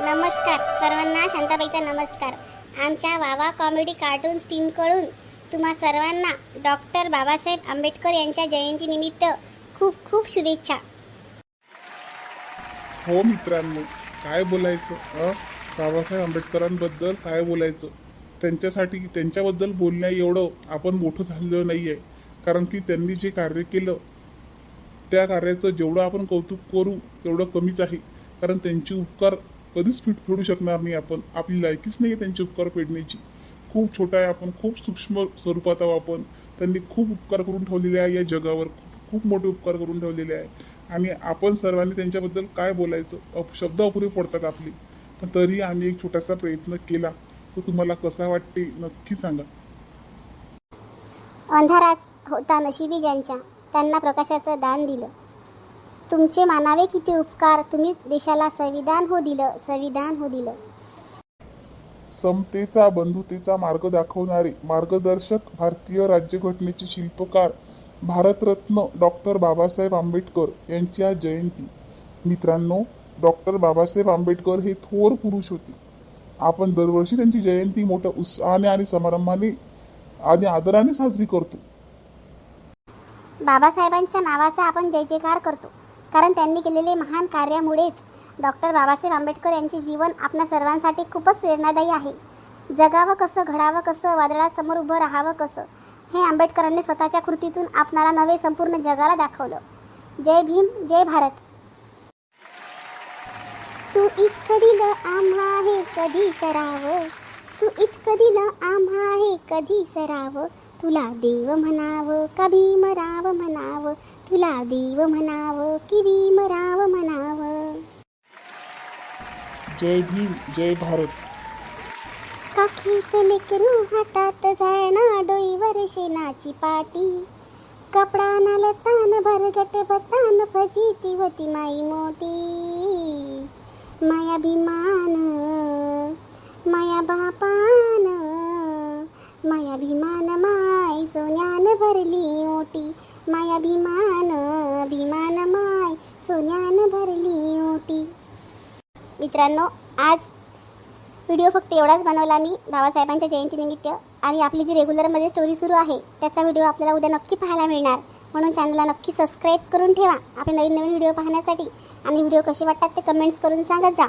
नमस्कार. सर्वांना शांताबाईचा नमस्कार. आमच्या वावा कॉमेडी कार्टून्स टीमकडून तुम्हा सर्वांना डॉक्टर बाबासाहेब आंबेडकर यांच्या जयंतीनिमित्त खूप खूप शुभेच्छा. हो मित्रांनो काय बोलायचं अ? बाबासाहेब आंबेडकरांबद्दल काय बोलायचं? त्यांच्यासाठी त्यांच्याबद्दल बोलण्या एवढं आपण मोठं झालेलो नाही आहे कारण की त्यांनी जे कार्य केलं त्या कार्याचं जेवढं आपण कौतुक करू तेवढं कमीच आहे. कारण त्यांचे उपकार कधीच फिट फेडू शकणार नाही आपण. आपली लायकीच नाही आहे त्यांचे उपकार फेडण्याची. खूप छोटा आहे आपण खूप सूक्ष्म स्वरूपात आहोत आपण. त्यांनी खूप उपकार करून ठेवलेले आहे या जगावर. खूप मोठे उपकार करून ठेवलेले आहे. आणि आपण सर्वांनी त्यांच्याबद्दल काय बोलायचं? अप- शब्द अपुरे पडतात आपली. पण तरी आम्ही एक छोटासा प्रयत्न केला. तो तुम्हाला कसा वाटते? नक्की सांगा. अंधारात होता नशिबी ज्यांच्या. त्यांना प्रकाशाचं दान दिलं. तुमचे मानावे किती उपकार. तुम्ही देशाला संविधान हो दिलं संविधान हो दिलं. समतेचा बंधुतेचा मार्ग दाखवणारे मार्गदर्शक भारतीय राज्यघटनेचे शिल्पकार भारतरत्न डॉक्टर बाबासाहेब आंबेडकर यांची आज जयंती. मित्रांनो डॉक्टर बाबासाहेब आंबेडकर हे थोर पुरुष होते. आपण दरवर्षी त्यांची जयंती मोठ्या उत्साहाने आणि समारंभाने आणि आदराने साजरी करतो. बाबासाहेबांच्या नावाचा आपण जय जयकार करतो. कारण त्यांनी केलेले महान कार्यामुळेच डॉक्टर बाबासाहेब आंबेडकर यांचे जीवन आपल्या सर्वांसाठी खूपच प्रेरणादायी आहे. जगावं कसं घडावं कसं वादळासमोर उभं राहावं कसं हे आंबेडकरांनी स्वतःच्या कृतीतून आपणाला नवे संपूर्ण जगाला दाखवलं. जय भीम जय भारत. तू इतकं दिलं आम्हा हे कधी सरावं? तू इतकं दिलं आम्हा हे कधी सरावं? तुला देव म्हणावं का भीमराव म्हणावं? तुला देव म्हणावं की भीमराव म्हणावं? जय भीम जय भारत. काखेत लेकरू हातात जाळणा डोईवर शेणाची पाटी? कपडा नालतान भरगट बतान फजिती होती माई मोठी माया भीमान माया बापान माया भीमान भरली ओटी. माया भीमान भीमान माय सोन्यान भरली ओटी. मित्रांनो आज व्हिडिओ फक्त एवढाच बनवला मी बाबासाहेबांच्या जयंतीनिमित्त. आणि आपली जी रेग्युलरमध्ये स्टोरी सुरू आहे त्याचा व्हिडिओ आपल्याला उद्या नक्की पाहायला मिळणार. म्हणून चॅनलला नक्की सबस्क्राईब करून ठेवा. आपले नवीन नवीन व्हिडिओ पाहण्यासाठी. आणि व्हिडिओ कसे वाटतात ते कमेंट्स करून सांगत जा.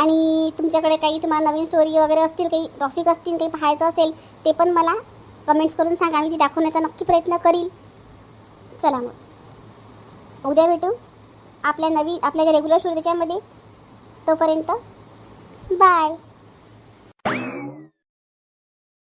आणि तुमच्याकडे काही तुम्हाला नवीन स्टोरी वगैरे असतील काही ट्रॉफिक असतील काही पाहायचं असेल ते पण मला कमेंट्स करून सांगा मी ती दाखवण्याचा नक्की प्रयत्न करील. चला मग. उद्या भेटू. आपल्या नवीन आपल्या रेग्युलर शो त्याच्यामध्ये तोपर्यंत बाय